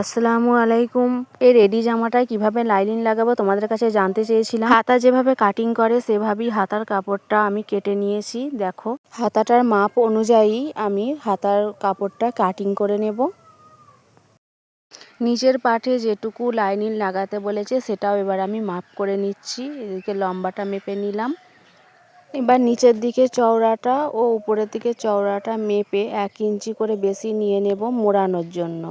আসসালামু আলাইকুম। এই রেডি জামাটায় কীভাবে লাইনিং লাগাবো তোমাদের কাছে জানতে চেয়েছিলাম। হাতা যেভাবে কাটিং করে, সেভাবেই হাতার কাপড়টা আমি কেটে নিয়েছি, দেখো। হাতাটার মাপ অনুযায়ী আমি হাতার কাপড়টা কাটিং করে নেব। নিচের পাটে যেটুকু লাইনিং লাগাতে বলেছে, সেটাও এবার আমি মাপ করে নিচ্ছি। এদিকে লম্বাটা মেপে নিলাম। এবার নিচের দিকে চওড়াটা ও উপরের দিকে চওড়াটা মেপে এক ইঞ্চি করে বেশি নিয়ে নেব মোড়ানোর জন্য।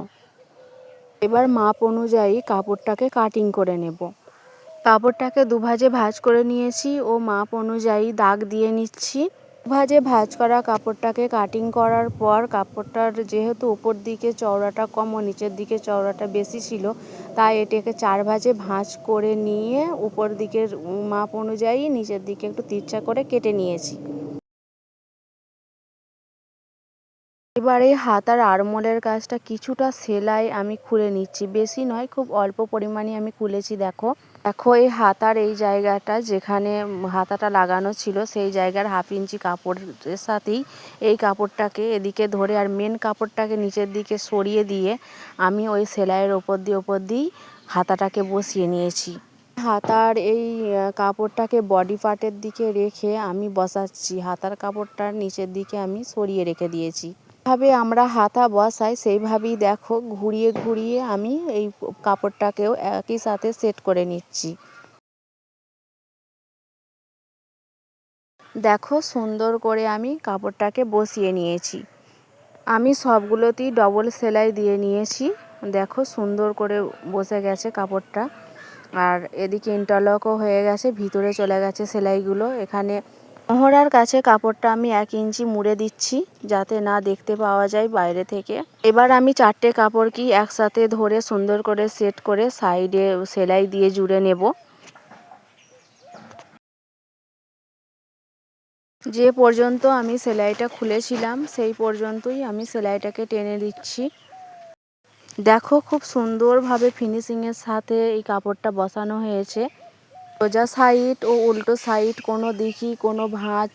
এবার মাপ অনুযায়ী কাপড়টাকে কাটিং করে নেব। কাপড়টাকে দুভাজে ভাঁজ করে নিয়েছি ও মাপ অনুযায়ী দাগ দিয়ে নিচ্ছি। ভাজে ভাজ করা কাপড়টাকে কাটিং করার পর কাপড়টার যেহেতু উপর দিকে চওড়াটা কম ও নিচের দিকে চওড়াটা বেশি ছিল, তাই এটাকে চার ভাজে ভাঁজ করে নিয়ে উপর দিকের মাপ অনুযায়ী নিচের দিকে একটু তিরচা করে কেটে নিয়েছি। এবারে হাতার আরমোলের কাজটা কিছুটা সেলাই আমি খুলে নিচ্ছি। বেশি নয়, খুব অল্প পরিমাণে আমি খুলেছি, দেখো। দেখো, এই হাতার এই জায়গাটা যেখানে হাতাটা লাগানো ছিল, সেই জায়গার হাফ ইঞ্চি কাপড়ের সাথেই এই কাপড়টাকে এদিকে ধরে আর মেন কাপড়টাকে নিচের দিকে সরিয়ে দিয়ে আমি ওই সেলাইয়ের ওপর দিয়ে, ওপর দিয়েই হাতাটাকে বসিয়ে নিয়েছি। হাতার এই কাপড়টাকে বডি পার্টের দিকে রেখে আমি বসাচ্ছি। হাতার কাপড়টার নিচের দিকে আমি সরিয়ে রেখে দিয়েছি। ভাবে আমরা হাতা বসাই সেইভাবেই দেখো, ঘুরিয়ে ঘুরিয়ে আমি এই কাপড়টাকেও একই সাথে সেট করে নিচ্ছি। দেখো, সুন্দর করে আমি কাপড়টাকে বসিয়ে নিয়েছি। আমি সবগুলোতেই ডবল সেলাই দিয়ে নিয়েছি। দেখো, সুন্দর করে বসে গেছে কাপড়টা। আর এদিকে ইন্টারলকও হয়ে গেছে, ভিতরে চলে গেছে সেলাইগুলো। এখানে মহড়ার কাছে কাপড়টা আমি এক ইঞ্চি মুড়ে দিচ্ছি, যাতে না দেখতে পাওয়া যায় বাইরে থেকে। এবার আমি চারটে কাপড় কি একসাথে ধরে সুন্দর করে সেট করে সাইডে সেলাই দিয়ে জুড়ে নেব। যে পর্যন্ত আমি সেলাইটা খুলেছিলাম, সেই পর্যন্তই আমি সেলাইটাকে টেনে দিচ্ছি। দেখো খুব সুন্দরভাবে ফিনিশিংয়ের সাথে এই কাপড়টা বসানো হয়েছে। সোজা সাইড ও উল্টো সাইড কোনো দিকই কোনো ভাঁজ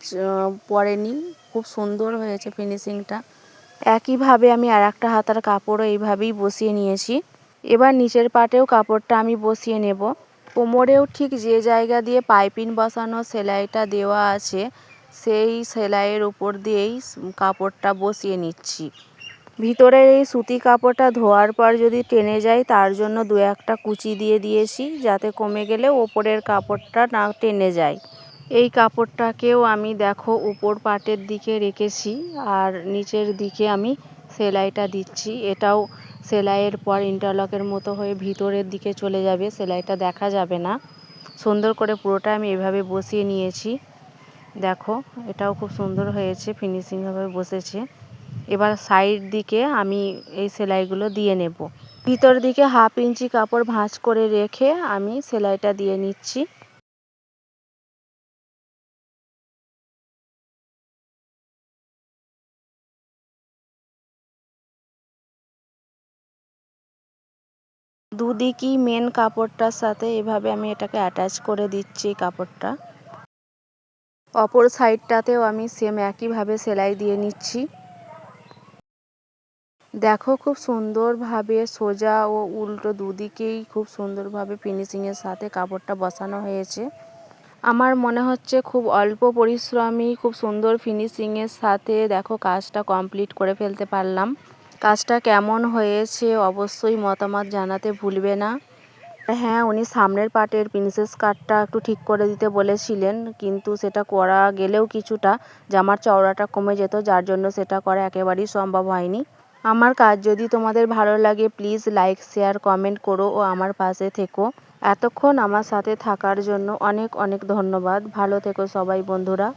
পড়েনি। খুব সুন্দর হয়েছে ফিনিশিংটা একইভাবে আমি আর একটা হাতার কাপড়ও এইভাবেই বসিয়ে নিয়েছি। এবার নিচের পাটেও কাপড়টা আমি বসিয়ে নেব। কোমরেও ঠিক যে জায়গা দিয়ে পাইপিং বসানো সেলাইটা দেওয়া আছে, সেই সেলাইয়ের উপর দিয়েই কাপড়টা বসিয়ে নিচ্ছি। ভিতরের এই সুতি কাপড়টা ধোয়ার পর যদি টেনে যায়, তার জন্য দু একটা কুচি দিয়ে দিয়েছি যাতে কমে গেলে ওপরের কাপড়টা না টেনে যায়। এই কাপড়টাকেও আমি দেখো উপর পাটের দিকে রেখেছি আর নিচের দিকে আমি সেলাইটা দিচ্ছি। এটাও সেলাইয়ের পর ইন্টারলকের মতো হয়ে ভিতরের দিকে চলে যাবে, সেলাইটা দেখা যাবে না। সুন্দর করে পুরোটা আমি এভাবে বসিয়ে নিয়েছি। দেখো, এটাও খুব সুন্দর হয়েছে ফিনিশিংভাবে বসেছে। এবার সাইড দিকে আমি এই সেলাইগুলো দিয়ে নেব। ভিতর দিকে হাফ ইঞ্চি কাপড় ভাঁজ করে রেখে আমি সেলাইটা দিয়ে নিচ্ছি। দুদিকই মেন কাপড়টার সাথে এভাবে আমি এটাকে অ্যাটাচ করে দিচ্ছি কাপড়টা। অপর সাইডটাতেও আমি সেম একইভাবে সেলাই দিয়ে নিচ্ছি। দেখো খুব সুন্দরভাবে সোজা ও উল্টো দুদিকেই খুব সুন্দরভাবে ফিনিশিংয়ের সাথে কাপড়টা বসানো হয়েছে। আমার মনে হচ্ছে খুব অল্প পরিশ্রমী খুব সুন্দর ফিনিশিংয়ের সাথে দেখো কাজটা কমপ্লিট করে ফেলতে পারলাম। কাজটা কেমন হয়েছে অবশ্যই মতামত জানাতে ভুলবে না। হ্যাঁ উনি সামনের পাটের প্রিন্সেস কাটটা একটু ঠিক করে দিতে বলেছিলেন, কিন্তু সেটা করা গেলেও কিছুটা, জামার চওড়াটা কমে যেত, যার জন্য সেটা করা একেবারেই সম্ভব হয়নি। আমার কাজ যদি তোমাদের ভালো লাগে প্লিজ লাইক শেয়ার কমেন্ট করো ও আমার পাশে থেকো। এতক্ষণ আমার সাথে থাকার জন্য অনেক অনেক ধন্যবাদ। ভালো থেকো সবাই বন্ধুরা।